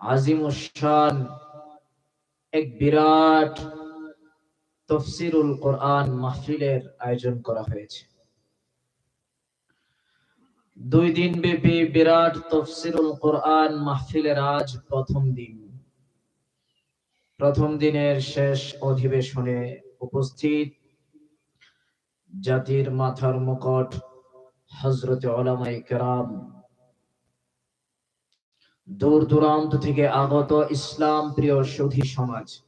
আজিমুসান এক বিরাট তফসিরুল কোরআন মাহফিলের আয়োজন করা হয়েছে। দুই দিন ব্যাপী বিরাট তফসিরুল কোরআন মাহফিলের আজ প্রথম দিন। প্রথম দিনের শেষ অধিবেশনে উপস্থিত জাতির মাথার মুকট হজরত ওলামাই কেরাম দূর দূরান্ত থেকে আগত ইসলাম প্রিয় সুধী সমাজ।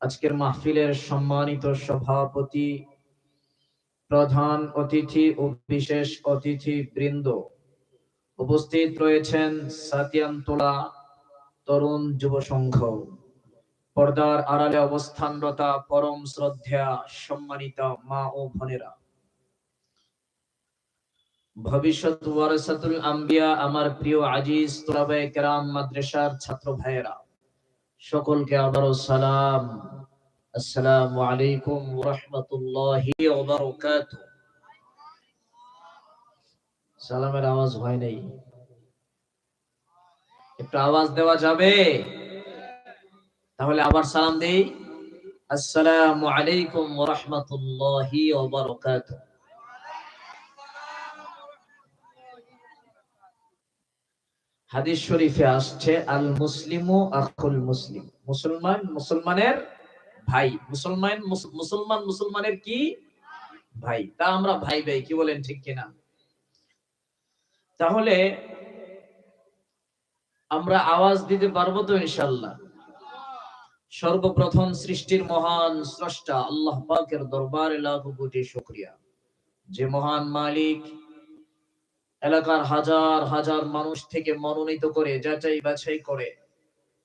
আজকের মাহফিলের সম্মানিত সভাপতি, প্রধান অতিথি ও বিশেষ অতিথি বৃন্দ উপস্থিত রয়েছেন সাতিয়ানতোলা তরুণ যুব সংঘ। পর্দার আড়ালে অবস্থানরতা পরম শ্রদ্ধা সম্মানিতা মা ও বোনেরা। ভবিষ্যৎ ওয়ারাসাতুল আম্বিয়া, আমার প্রিয় আজিজ তোলাবায়ে কেরাম, মাদ্রাসার ছাত্র ভাইয়েরা, সকলকে আবারও সালাম। আসসালামু আলাইকুম ওয়া রাহমাতুল্লাহি সালামের আওয়াজ হয় নাই। একটু আওয়াজ দেওয়া যাবে? তাহলে আবার সালাম দেই। আসসালামু আলাইকুম ওয়া রাহমাতুল্লাহি হাদিস শরীফে আসছে আল মুসলিমু আকুল মুসলিম। মুসলমান, মুসলমানের ভাই। মুসলমান মুসলমান, মুসলমানের কি? ভাই। তা আমরা ভাই ভাই, কি বলেন ঠিক কিনা? তাহলে আমরা আওয়াজ দিতে পারব তো ইনশাল্লাহ সর্বপ্রথম সৃষ্টির মহান স্রষ্টা, আল্লাহ পাকের দরবারে লাখ কোটি শুকরিয়া। যে মহান মালিক এলাকার হাজার হাজার মানুষ থেকে মনোনীত করে, যাচাই বাছাই করে,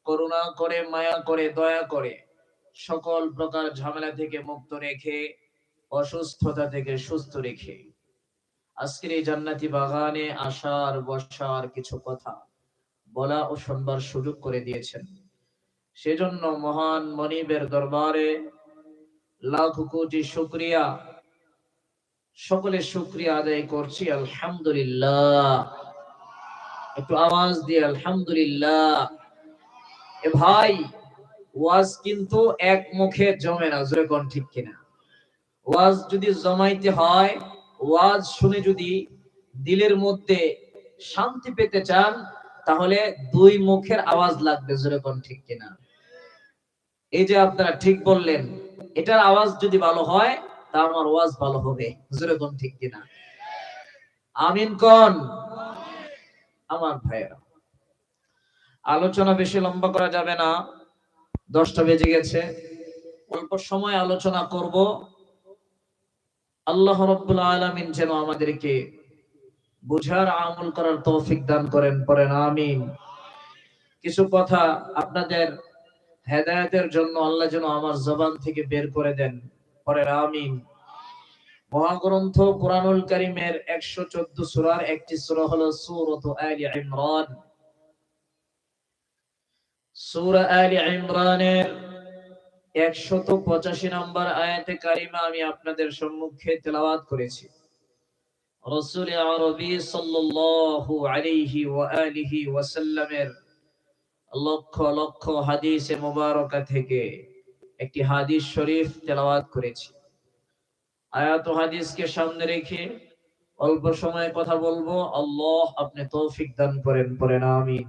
করুণা করে, মায়া করে, দয়া করে, সকল প্রকার ঝামেলা থেকে মুক্ত রেখে, অসুস্থতা থেকে সুস্থ রেখে। আজকের এই জান্নাতি বাগানে আসার, বসার কিছু কথা বলা ও শুনবার সুযোগ করে দিয়েছেন। সেজন্য মহান মনিবের দরবারে লাখ কোটি শুক্রিয়া। সকলে শুক্রিয়া আদায় করছি, আলহামদুলিল্লাহ। একটু আওয়াজ দিয়ে, আলহামদুলিল্লাহ। এ ভাই, ওয়াজ কিন্তু এক মুখে জমে না, জোরে কোন ঠিক কিনা? ওয়াজ যদি জমাইতে হয়, ওয়াজ শুনে যদি দিলের মধ্যে শান্তি পেতে চান, তাহলে দুই মুখের আওয়াজ লাগবে, জোরে কোন ঠিক কিনা? এই যে আপনারা ঠিক বললেন, এটার আওয়াজ যদি ভালো হয় তা আমার ওয়াজ ভালো হবে। জোরে কোন ঠিক কিনা? আমিন কোন? আমার ভাইয়েরা, আলোচনা বেশি লম্বা করা যাবে না। দশটা বেজে গেছে। অল্প সময় আলোচনা করব। আল্লাহ রব্বুল আলামিন যেন আমাদেরকে বুঝার, আমল করার তৌফিক দান করেন পরেন আমিন। কিছু কথা আপনাদের হেদায়তের জন্য আল্লাহ যেন আমার জবান থেকে বের করে দেন। পরের আমিন। মহাগ্রন্থ কোরআনুল কারিমের একশো চোদ্দ সুরার একটি সুরা সুরত আলী ইমরান। সুরা আলী ইমরানের একশত পঁচাশি নম্বর আয়াতে কারিমা আমি আপনাদের সম্মুখে তেলাওয়াত করেছি। রসুল আরবি সাল্লাল্লাহু আলাইহি ওয়া আলিহি ওয়াসাল্লামের লক্ষ লক্ষ হাদিসে মুবারকা থেকে একটি হাদিস শরীফ তেলাওয়াত করেছি। আয়াত হাদিসকে সামনে রেখে অল্প সময় কথা বলব। আল্লাহ আপনি তৌফিক দান করেন পরেন আমিন।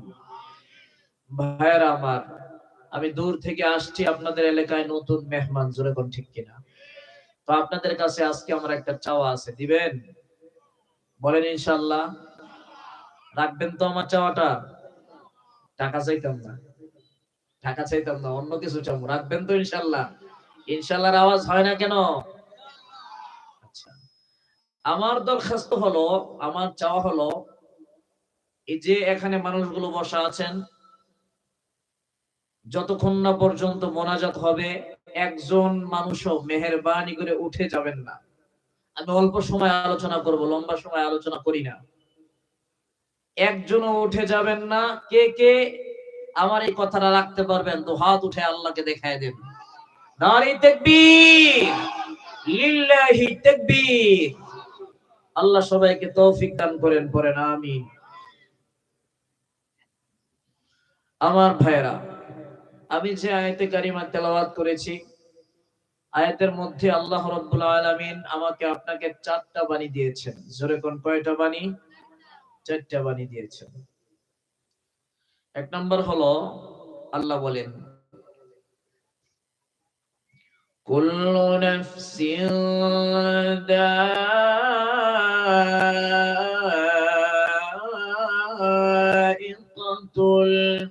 ভাইয়েরা আমার, আমি দূর থেকে আসছি, আপনাদের এলাকায় নতুন মেহমান, জোরে কোন ঠিক কিনা? তো আপনাদের কাছে আজকে আমার একটা চাওয়া আছে, দিবেন? বলেন ইনশাল্লাহ রাখবেন তো আমার চাওয়াটা? টাকা চাইতাম না। টাকা চাইতাম না, অন্য কিছু চাবো রাখবেন তো ইনশাল্লাহ। ইনশাল্লাহর আওয়াজ হয় না কেন? আচ্ছা। আমার দরখাস্ত হলো, আমার চাওয়া হলো, এই যে এখানে মানুষগুলো বসা আছেন, যতক্ষণ না পর্যন্ত মোনাজাত হবে, একজন মানুষও মেহরবানি করে উঠে যাবেন না। আমি অল্প সময় আলোচনা করব, লম্বা সময় আলোচনা করি না। একজনও উঠে যাবেন না। কে কে? আমার এই কথাটা রাখতে পারবেন তো হাত উঠে আল্লাহকে দেখায় দেন নারী তাকবীর, লিল্লাহি তাকবীর। আল্লাহ সবাইকে তৌফিক দান করেন পরেন আমিন। আমার ভাইরা আমি যে আয়াতে কারিমা তেলাওয়াত করেছি, আয়াতের মধ্যে আল্লাহ রব্বুল আলামিন আমাকে আপনাকে চারটা বাণী দিয়েছেন। জোরে কোন কয়টা বাণী? চারটা বাণী দিয়েছেন। এক নম্বর হলো আল্লাহ বলেন, কুল্লু নাফসিন দাইকাতুল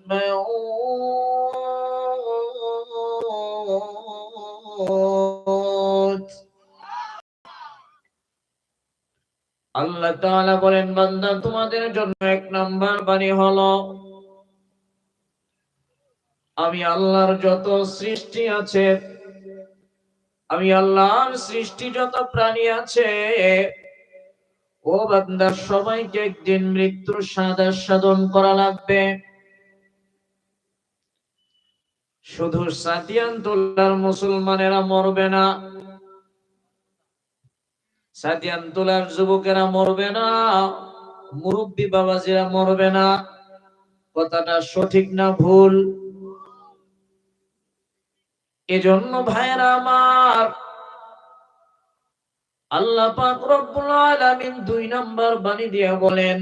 মাউত। আল্লাহ তাআলা বলেন, বান্দা, তোমাদের জন্য এক নাম্বার বাণী হলো আমি আল্লাহর যত সৃষ্টি আছে, আমি আল্লাহর সৃষ্টি যত প্রাণী আছে, ও বান্দার সবাইকে একদিন মৃত্যুর স্বাদ সাধন করা লাগবে। শুধু সাতিয়ানতুলার মুসলমানেরা মরবে না সাতিয়ানতুলার যুবকেরা মরবে না, মুরব্বী বাবাজিরা মরবে না। কথাটা সঠিক না ভুল? এজন্য ভাইরা আমার আল্লাহ পাক রব্বুল আলামিন দুই নাম্বার বাণী দিয়া বলেন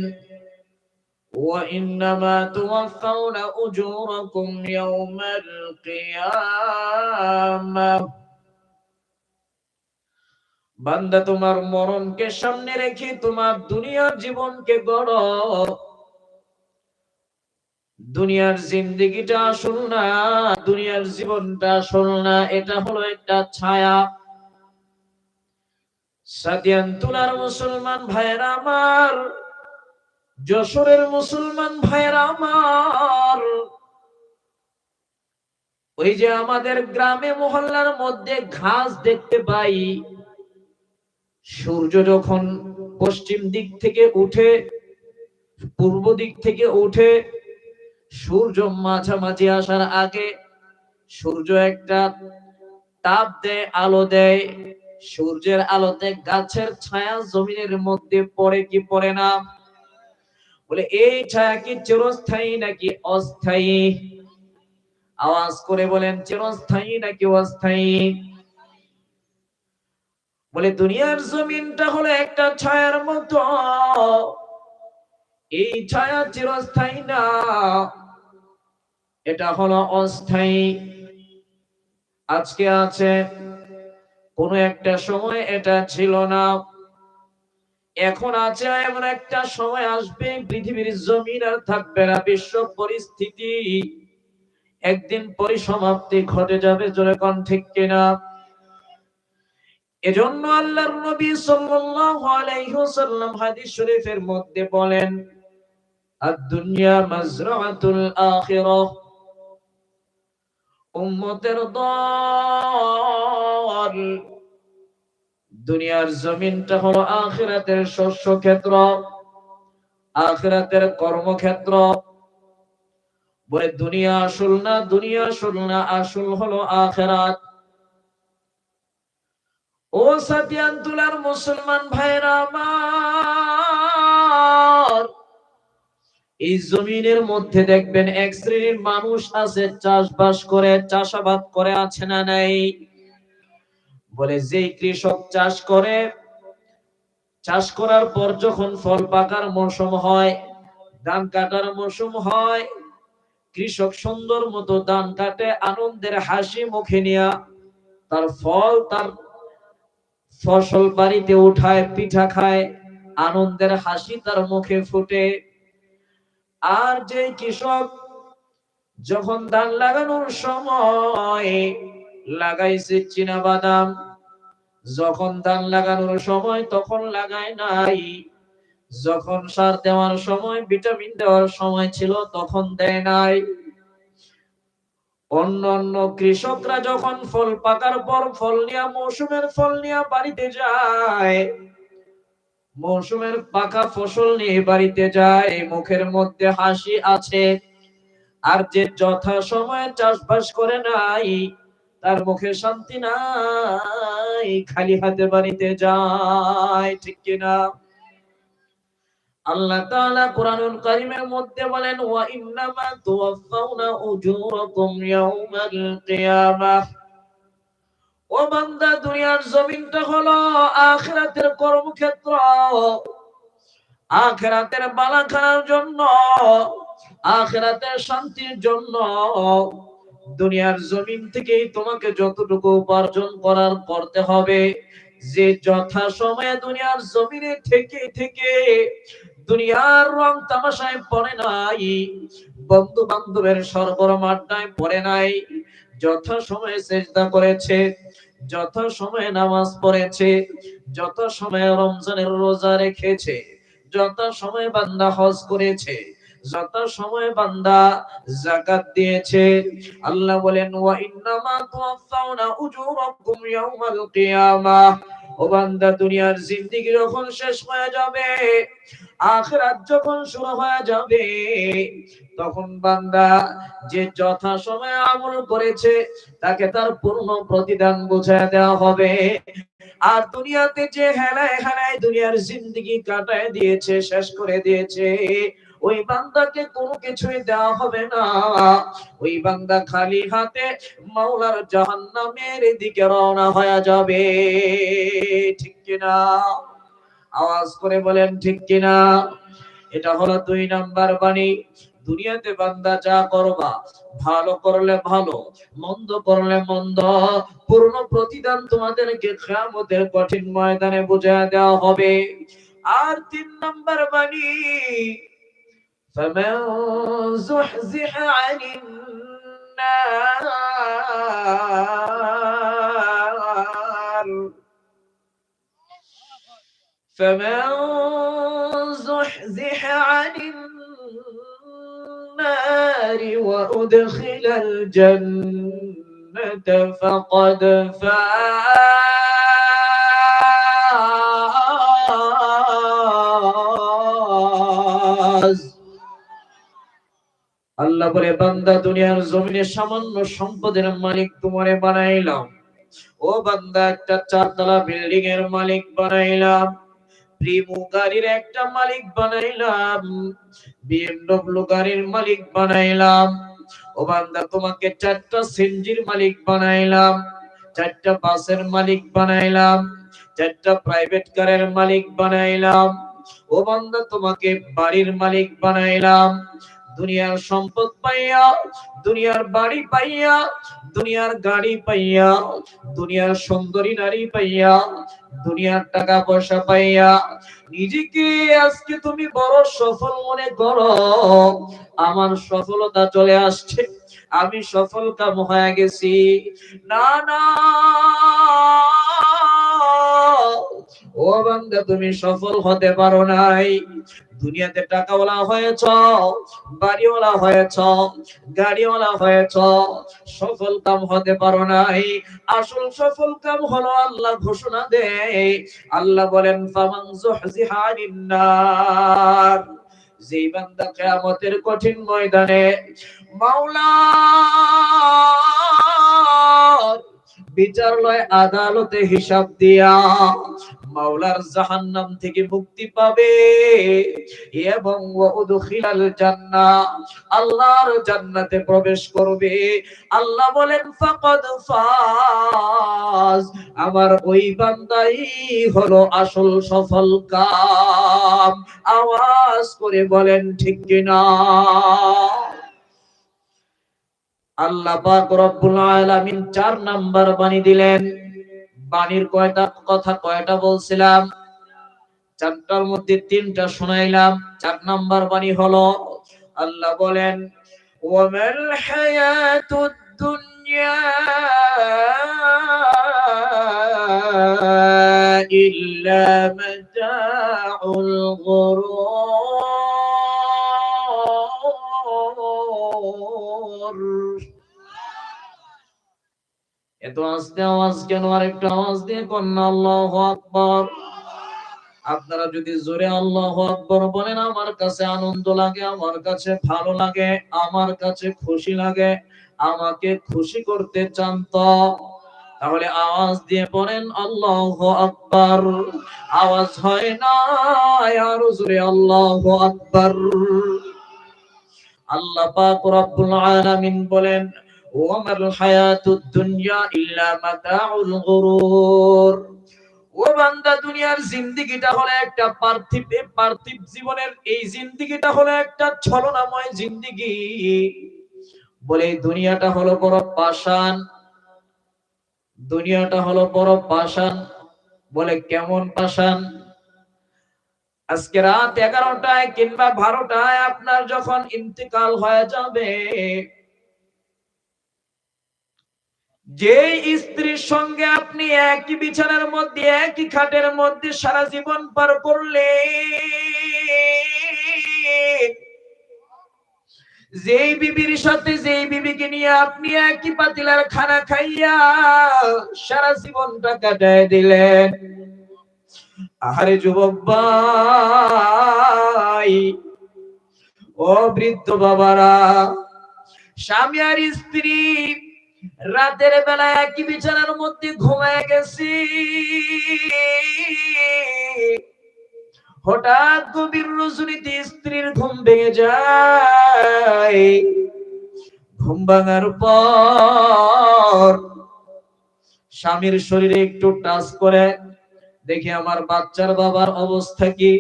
وإنما توفون أجوركم يوم القيامة বান্দা তোমার মরণকে সামনে রেখে তোমার দুনিয়ার জীবনকে গড়ো দুনিয়ার জিন্দিগিটা আসল না, দুনিয়ার জীবনটা আসল না, এটা হলো একটা ছায়া। সাদিয়ান তুলার মুসলমান ভাইয়েরা আমার, যশোরের মুসলমান ভাইয়েরা আমার। ওই যে আমাদের গ্রামে মহল্লার মধ্যে ঘাস দেখতে পাই, সূর্য যখন পশ্চিম দিক থেকে উঠে, পূর্ব দিক থেকে উঠে সূর্য মাঝামাঝি আসার আগে সূর্য একটা তাপ দেয়, আলো দেয়। সূর্যের আলোতে গাছের ছায়া জমিনের মধ্যে পড়ে কি পড়ে না? বলে, এই ছায়া কি চিরস্থায়ী নাকি অস্থায়ী? আওয়াজ করে বলেন, চিরস্থায়ী নাকি অস্থায়ী? বলে, দুনিয়ার জমিনটা হলো একটা ছায়ার মতো। এই ছায়া চিরস্থায়ী না। এটা হলো অস্থায়ী। আজকে আছে, কোন একটা সময় এটা ছিল না। এখন আছে, এমন একটা সময় আসবে, পৃথিবীর জমিন আর থাকবে না, বিশ্ব পরিস্থিতি একদিন পরিসমাপ্তি ঘটে যাবে, জোরে কোন ঠিক কিনা? এজন্য আল্লাহর নবী সাল্লাল্লাহু আলাইহি ওয়াসাল্লাম হাদিস শরীফের মধ্যে বলেন, আদ-দুনিয়া মাজরাতুল আখিরাহ। উম্মতের দল। দুনিয়ার জমিনটা হলো আখিরাতের শস্য ক্ষেত্র, আখিরাতের কর্মক্ষেত্র। বলে দুনিয়া আসল না, দুনিয়া আসল না, আসল হলো আখেরাত। ও সাতিয়ান তুলার মুসলমান ভাইরা আমার এই জমিনের মধ্যে দেখবেন এক শ্রেণির মানুষ আছে, চাষবাস করে, চাষাবাদ করে, আছে না নাই? বলে যে কৃষক চাষ করে, চাষ করার পর যখন ফল পাকার মৌসুম হয়, ধান কাটার মৌসুম হয়, কৃষক সুন্দর মতো ধান কাটে, আনন্দের হাসি মুখে নিয়া তার ফল, তার ফসল বাড়িতে উঠায়, পিঠা খায়, আনন্দের হাসি তার মুখে ফুটে। আর যে কৃষক যখন ধান লাগানোর সময় লাগাইছে চীনা বাদাম, যখন ধান লাগানোর সময় তখন লাগায় নাই, যখন সার দেওয়ার সময়, ভিটামিন দেওয়ার সময় ছিল তখন দেয় নাই। অন্য অন্য কৃষকরা যখন ফল পাকার পর ফল নিয়ে, মৌসুমের ফল নিয়ে বাড়িতে যায় মৌসুমের পাকা ফসল নিয়ে বাড়িতে যায়, মুখের মধ্যে হাসি আছে। আর যে যথা সময়ে চাষবাস করে নাই, তার মুখে শান্তি নাই, খালি হাতে বাড়িতে যায়, ঠিক কিনা আল্লাহ মধ্যে বলেন, ওয়া ইন্নামা উজুরাকুম ইয়াউমাল কিয়ামাহ ও বান্দা, দুনিয়ার জমিনটা হলো আখিরাতের কর্মক্ষেত্র। আখিরাতের বালাখানার জন্য, আখিরাতের শান্তির জন্য দুনিয়ার জমিন থেকেই তোমাকে যতটুকু উপার্জন করার করতে হবে। যে যথা সময়ে দুনিয়ার জমিনে থেকে থেকে দুনিয়ার রং তামাশায় পড়ে নাই বন্ধু বান্ধবের সরগরম আড্ডায় পড়ে নাই যথা সময়ে চেষ্টা করেছে। যত সময় নামাজ পড়েছে, যত সময় রমজানের রোজা রেখেছে, যত সময় বান্দা হজ করেছে, যত সময় বান্দা জাকাত দিয়েছে, আল্লাহ বলেন, ওয়া ইন্নামা তুওয়াফাউনা উজুরাকুম ইয়াউমাল কিয়ামাহ ও বান্দা, দুনিয়ার জিন্দেগি যখন শেষ হয়ে যাবে, আখিরাত যখন শুরু হয়ে যাবে, তখন বান্দা যে যথা সময়ে আমল করেছে, তাকে তার পূর্ণ প্রতিদান বুঝায় দেওয়া হবে। আর দুনিয়াতে যে হেলায় হেলায় দুনিয়ার জিন্দগি কাটায় দিয়েছে, শেষ করে দিয়েছে ওই বান্দাকে কোনো কিছুই দেওয়া হবে না। ওই বান্দা খালি হাতে মাওলার জাহান্নামের দিকে রওনা হয়ে যাবে। ঠিক কিনা? আওয়াজ করে বলেন, ঠিক কিনা? এটা হলো দুই নাম্বার বাণী। দুনিয়াতে বান্দা যা করবা, ভালো করলে ভালো, মন্দ করলে মন্দ, পূর্ণ প্রতিদান তোমাদেরকে কিয়ামতের কঠিন ময়দানে বুঝায় দেওয়া হবে। আর তিন নাম্বার বাণী فمن زحزح عن النار. فمن زحزح عن النار وأدخل الجنة فقد فاز. আল্লাহ বলে, বান্দা, দুনিয়ার জমিনে সামান্য সম্পদের মালিক তোমারে বানাইলাম। ও বান্দা, একটা চারতলা বিল্ডিং এর মালিক বানাইলাম। প্রিমু গাড়ির একটা মালিক বানাইলাম। বিএমডব্লিউ গাড়ির মালিক বানাইলাম। ও বান্দা, তোমাকে চারটা সিনজির মালিক বানাইলাম। চারটা বাসের মালিক বানাইলাম। চারটা প্রাইভেট কারের মালিক বানাইলাম। ও বান্দা, তোমাকে বাড়ির মালিক বানাইলাম। দুনিয়ার সম্পদ পাইয়া, দুনিয়ার বাড়ি পাইয়া, দুনিয়ার গাড়ি পাইয়া, দুনিয়ার সুন্দরী নারী পাইয়া, দুনিয়ার টাকা পয়সা পাইয়া, নিজেকে আজকে তুমি বড় সফল মনে করো। আমার সফলতা চলে আসছে, আমি সফল কাম হয়ে গেছি। না না। ও বান্দা, তুমি সফল হতে পারো নাই। দুনিয়াতে টাকাওয়ালা হয়েছ, বাড়িওয়ালা হয়েছ, গাড়িওয়ালা হয়েছ, সফল কাম হতে পারো নাই। আসল সফল কাম হলো আল্লাহ ঘোষণা দেয় আল্লাহ বলেন, ফামান জুহজিহানিন নার যেই বান্দা কিয়ামতের কঠিন ময়দানে মাওলা বিচারালয় আদালতে হিসাব দিয়া মাওলার জাহান্নাম থেকে মুক্তি পাবে। এবং ওয়াদখিলাল জান্নাহ, আল্লাহর জান্নাতে প্রবেশ করবে। আল্লাহ বলেন, ফাকাদ ফাজ। আমার ওই বান্দাই হলো আসল সফল কাম। আওয়াজ করে বলেন, ঠিক কিনা? আল্লাহ পাক রব্বুল আলামিন চার নাম্বার বাণী দিলেন। বাণীর কয়টা কথা কয়টা বলছিলাম? চারটার মধ্যে তিনটা শোনাইলাম। চার নাম্বার বাণী হলো, আল্লাহ বলেন, ওয়ামাল হায়াতুদ দুনিয়া ইল্লা মাতাউল গুরুর এত আস্তে আওয়াজ কেন? আর একটু আওয়াজ দিয়ে কন্যা আল্লাহ আকবর। আপনারা যদি জোরে আল্লাহ আকবর বলেন, আমার কাছে আনন্দ লাগে, আমার কাছে ভালো লাগে, আমার কাছে খুশি লাগে, আমাকে খুশি করতে চান তো। তাহলে আওয়াজ দিয়ে পড়েন আল্লাহ আকবার। আওয়াজ হয় না আর জোরে, আল্লাহ আকবার। আল্লাহ পাক রব্বুল আলামিন বলেন হায়াতুদ দুনিয়া ইল্লা মাতাউল গুরুর। ও বান্দা, দুনিয়ার জিন্দেগিটা হলো একটা পার্থিব পার্থিব জীবনের এই জিন্দেগিটা হলো একটা ছলনাময় জিন্দেগি। বলে দুনিয়াটা হলো বড় পাষাণ। দুনিয়াটা হলো বড় পাষাণ। বলে, কেমন পাষাণ? আজকে রাত এগারোটায় কিংবা বারোটায় আপনার যখন ইন্তেকাল হয়ে যাবে যে স্ত্রীর সঙ্গে আপনি একই বিছানার মধ্যে, একই খাটের মধ্যে সারা জীবন পার করলে, যেই বিবির সাথে যেই বিবিকে নিয়ে আপনি একই পাতিলার খানা খাইয়া সারা জীবনটা কাটায় দিলেন। আরে যুবক ভাই, ও বৃদ্ধ বাবারা, স্বামী আর স্ত্রী, রাতের বেলা একই বিছানার মধ্যে ঘুমায় গেছি। হঠাৎ গভীর রজনীতে স্ত্রীর ঘুম ভেঙে যায়। ঘুম ভাঙার পর স্বামীর শরীরে একটু টাচ করে দেখি আমার বাচ্চার বাবার অবস্থা কি?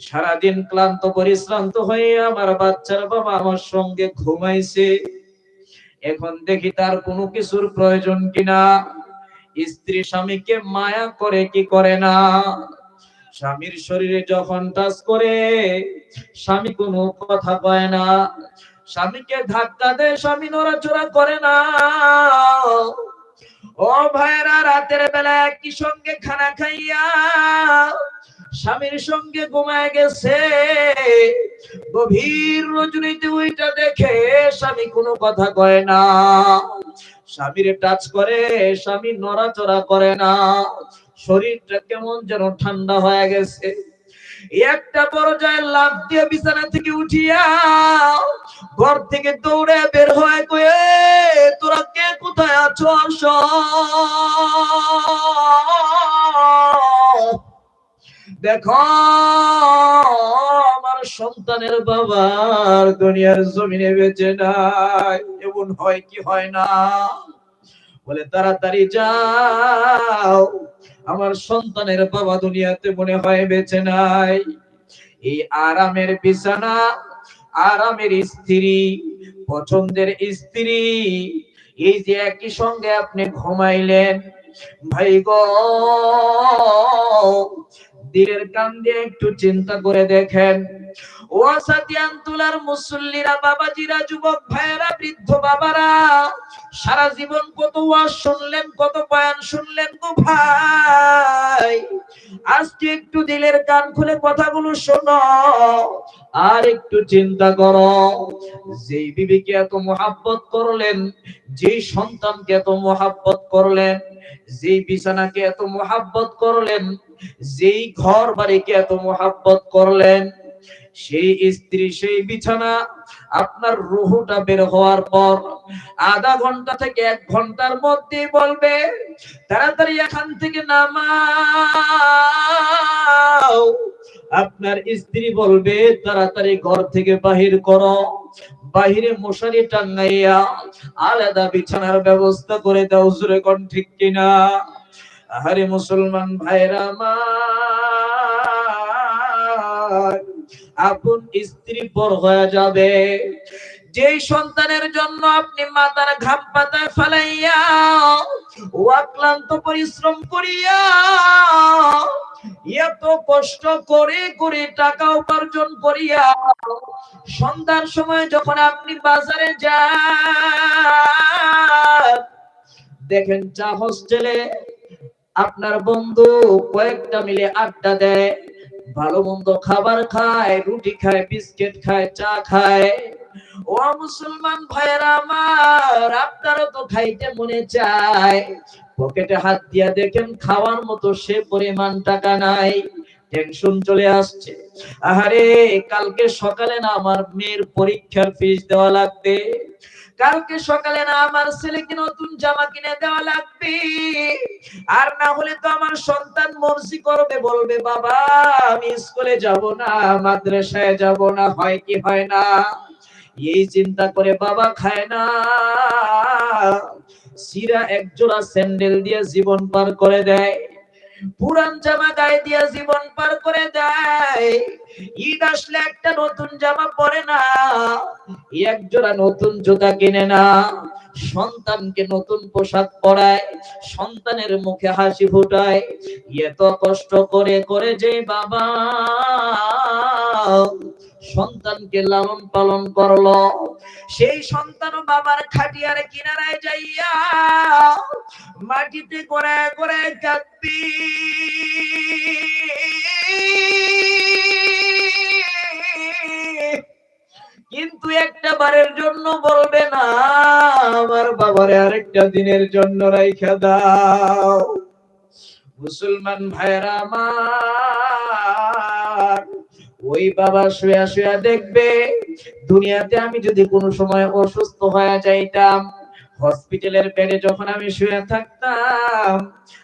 সারাদিন ক্লান্ত, পরিশ্রান্ত হয়ে আমার বাচ্চার বাবা আমার সঙ্গে ঘুমাইছে। এখন দেখি তার কোনো কিছুর প্রয়োজন কিনা। স্ত্রী স্বামীকে মায়া করে কি করে না? স্বামীর শরীরে যখন টাচ করে, স্বামী কোনো কথা কয় না। স্বামীকে ধাক্কা দেয়, স্বামী নড়াচড়া করে না। ও ভাইরা, রাতের বেলা একই সঙ্গে খানা খাইয়া স্বামীর সঙ্গে ঘুমায় গেছে। গভীর রজনীতে ওইটা দেখে স্বামী কোনো কথা কয় না। স্বামীর টাচ করে, স্বামী নড়াচড়া করে না। শরীরটা কেমন যেন ঠান্ডা হয়ে গেছে। একটা পর্যায়ে লাভ দিয়ে বিছানা থেকে উঠিয়া ঘর থেকে দৌড়ে বের হয়ে কয়ে, তোরা কে? কোথায় আছো? আসো। দেখো, আমার সন্তানের বাবার দুনিয়ার জমিনে বেঁচে নাই। এমন হয় কি হয় না? বলে, তাড়াতাড়ি যাও। আমার সন্তানের বাবা দুনিয়াতে মনে হয় বেঁচে নাই। এই আরামের বিছানা, আরামের স্ত্রী, পছন্দের স্ত্রী, এই যে একই সঙ্গে আপনি ঘুমাইলেন, ভাই গো, দিলের কান দিয়ে একটু চিন্তা করে দেখেন। ও সাতিয়ান তুলার মুসল্লিরা, বাবাজিরা, যুবক ভাইয়েরা, বৃদ্ধ বাবারা, সারা জীবন কত শুনলেন কত শুনলেন গো ভাই। একটু দিলের কান খুলে কথাগুলো শোনো, আর একটু চিন্তা করো। যেই বিবিকে এত মোহাব্বত করলেন, যেই সন্তানকে এত মোহাব্বত করলেন, যেই বিছানাকে এত মোহাব্বত করলেন, যেই ঘর বাড়িকে এত মোহাব্বত করলেন সেই স্ত্রী সেই বিছানা, আপনার রুহুটা বের হওয়ার পর আধা ঘণ্টা থেকে এক ঘণ্টার মধ্যে বলবে, তাড়াতাড়ি এখান থেকে নামাও। আপনার স্ত্রী বলবে, তাড়াতাড়ি ঘর থেকে বাহির করো। বাহিরে মশারি টাঙ্গাইয়া আলাদা বিছানার ব্যবস্থা করে দাও, জুরে কোন ঠিক কিনা? আরে মুসলমান ভাইরা আমার আপন স্ত্রী পর হয়ে যাবে। যে সন্তানের জন্য আপনি মাতার ঘাম পাতায় ফেলাইয়া ও আক্লান্ত পরিশ্রম করিয়া এত কষ্ট করে করে টাকা উপার্জন করিয়া সন্ধ্যার সময় যখন আপনি বাজারে যান, দেখেন চা হোস্টেলে আপনার বন্ধু কয়েকটা মিলে আড্ডা দেয়। ভালো মন্দ খাবার খায়, রুটি খায়, বিস্কিট খায়, চা খায়। ও মুসলমান ভাইয়েরা আমার, আপনারও তো খাইতে মনে চায়। পকেটে হাত দিয়া দেখেন খাওয়ার মতো সে পরিমাণ টাকা নাই। টেনশন চলে আসছে। আহারে, কালকে সকালে না আমার মেয়ের পরীক্ষার ফিস দেওয়া লাগবে। কালকে সকালে না আমার ছেলেকে নতুন জামা কিনে দেওয়া লাগবে। আর না হলে তো আমার সন্তান মর্জি করবে, বলবে, বাবা, আমি স্কুলে যাব না, মাদ্রাসায় যাব না, হয় কি হয় না? এই চিন্তা করে বাবা খায় না। সিরা এক জোড়া স্যান্ডেল দিয়ে জীবন পার করে দেয়। পুরান জামা গায়ে দিয়া জীবন পার করে দেয়। ঈদ আসলে একটা নতুন জামা পরে না এক জোড়া নতুন জুতা কিনে না। সন্তানকে নতুন পোশাক পরায়, সন্তানের মুখে হাসি ফুটায়। এত কষ্ট করে করে যে বাবা সন্তানকে লালন পালন করল। সেই সন্তান বাবার খাটিয়ার কিনারায় যাইয়া মাটিতে করে করে কাঁদবি। কিন্তু একটা বারের জন্য বলবে না, আমার বাবারে আরেকটা দিনের জন্য রাইখা দাও। মুসলমান ভাইরা আমার ওই বাবা শুয়া শুয়া দেখবে, দুনিয়াতে আমি যদি কোনো সময় অসুস্থ হয়ে যাইতাম, হসপিটালের বেডে যখন আমি শুয়ে থাকতাম,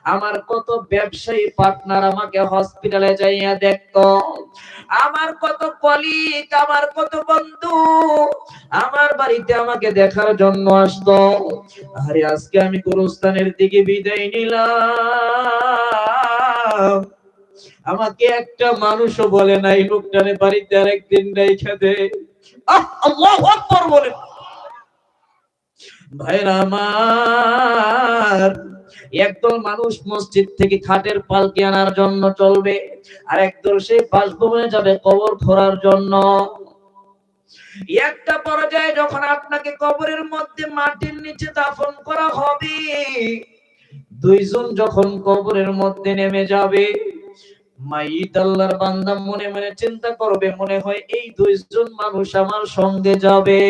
আমার কত ব্যবসায়ী পার্টনার আমাকে হসপিটালে যাইয়া দেখতো। আমার কত কলিগ, আমার কত বন্ধু, আমার বাড়িতে আমাকে দেখার জন্য আসতো। আরে আজকে আমি গুরুস্থানের দিকে বিদায় নিলাম। আমাকে একটা মানুষও বলে নাই, লোকটারে বাড়িতে রেখে আহ, আল্লাহু আকবার বলে। ভাইরা আমার, একদল মানুষ মসজিদ থেকে খাটের পালকি আনার জন্য চলবে, আর একদল সেই বাসভবনে যাবে কবর খোঁড়ার জন্য। একটা পর্যায়ে যখন আপনাকে কবরের মধ্যে মাটির নিচে দাফন করা হবে, দুইজন যখন কবরের মধ্যে নেমে যাবে আল্লাহর বান্দা মনে মনে চিন্তা করবে, মনে হয় এই দুইজন মানুষ আমার সঙ্গে যাবে।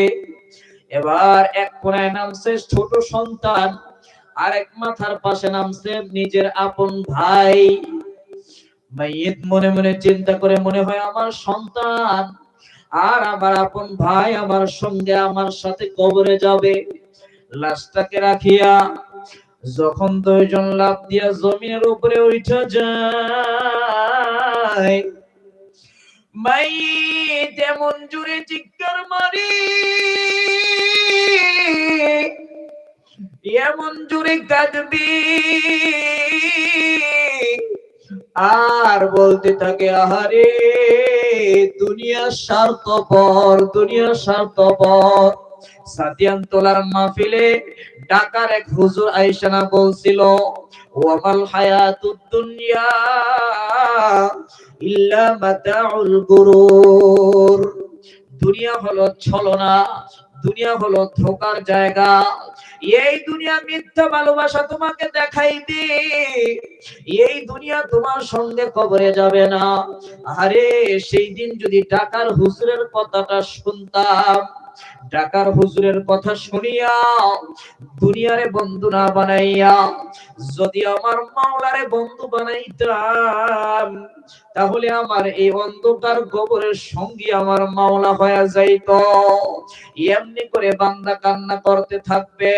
এবার এক কোনায় নামছে ছোট সন্তান মাথার পাশে নামছে নিজের আপন ভাই। মাইত মনে মনে চিন্তা করে মনে হয় আমার সন্তান, আর আমার আপন ভাই আমার সঙ্গে আমার সাথে কবরে যাবে। লাশটাকে রাখিয়া যখন দুইজন লাভ দিয়া জমিনের উপরে উঠে যায় মাই তেমন জুড়ে চিৎকার মারি, এমন জুড়ে কাঁদবি, আর বলতে থাকে, আহারে দুনিয়া স্বার্থপর দুনিয়া স্বার্থপর, সাদিয়ান তোলার মাহফিলে ঢাকার এক হুজুর আইসানা বলছিল, ওয়ামাল হায়াতুদ দুনিয়া ইল্লা মাতাউল গুরুর। দুনিয়া হলো ছলনা, দুনিয়া হলো ধোকার জায়গা। এই দুনিয়া মিথ্যা ভালোবাসা তোমাকে দেখাই দেখাইবে। এই দুনিয়া তোমার সঙ্গে কবরে যাবে না। আরে, সেই দিন যদি টাকার হুজুরের কথাটা শুনতাম ডাকার হুজুরের কথা শুনিয়া দুনিয়ারে বন্ধু না বানাইয়া যদি আমার মাওলারে বন্ধু বানাইতাম তাহলে আমার এই অন্ধকার গোবরের সঙ্গী আমার মাওলা হয়ে যাইত। এমনি করে বান্দা কান্না করতে থাকবে।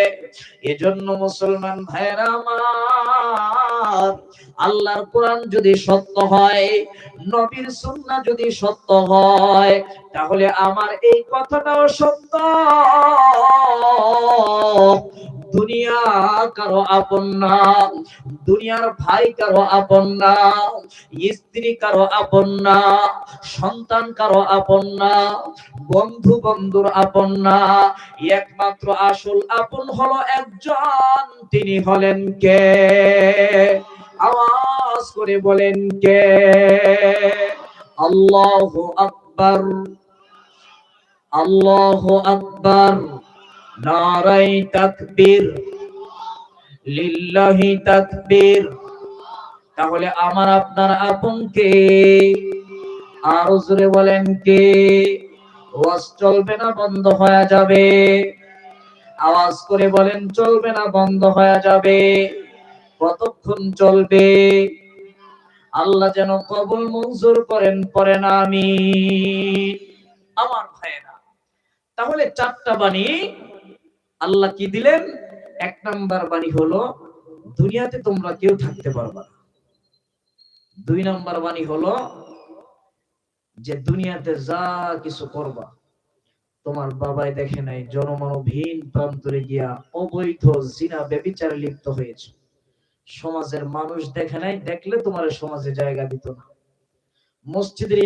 এজন্য মুসলমান ভাইরা আমার, আল্লাহর কোরআন যদি সত্য হয়, নবীর সুন্নাহ যদি সত্য হয়, তাহলে আমার এই কথাটাও সত্য। দুনিয়া কারও আপন না, দুনিয়ার ভাই কারও আপন না, স্ত্রী কারও আপন না, সন্তান কারও আপন না, বন্ধু বন্ধুর আপন না। একমাত্র আসল আপন হলো একজন, তিনি হলেন কে? আওয়াজ করে বলেন কে? আল্লাহ আকবার আল্লাহ আকবার। নারাই তাকবীর, লিল্লাহি তাকবীর। তাহলে আমার, আপনার আপন কে? আর জোরে বলেন কে? ওয়াজ চলবে না, বন্ধ হয়ে যাবে। আওয়াজ করে বলেন, চলবে না, বন্ধ হয়ে যাবে। কতক্ষণ চলবে? আল্লাহ যেন কবুল মঞ্জুর করেন পরে না আমি আমার ভাইয়েরা, তাহলে চারটা বাণী আল্লাহ কি দিলেন? এক নাম্বার বাণী হলো, দুনিয়াতে তোমরা কেউ থাকতে পারবা না। দুই নাম্বার বাণী হলো যে, দুনিয়াতে যা কিছু করবা, তোমার বাবাই দেখে নাই, জনমানবহীন প্রান্তরে গিয়া অবৈধ জিনা বেবিচারে লিপ্ত হয়েছে। সমাজের মানুষ দেখে নাই, দেখলে তোমার সমাজে জায়গা দিত না। মসজিদের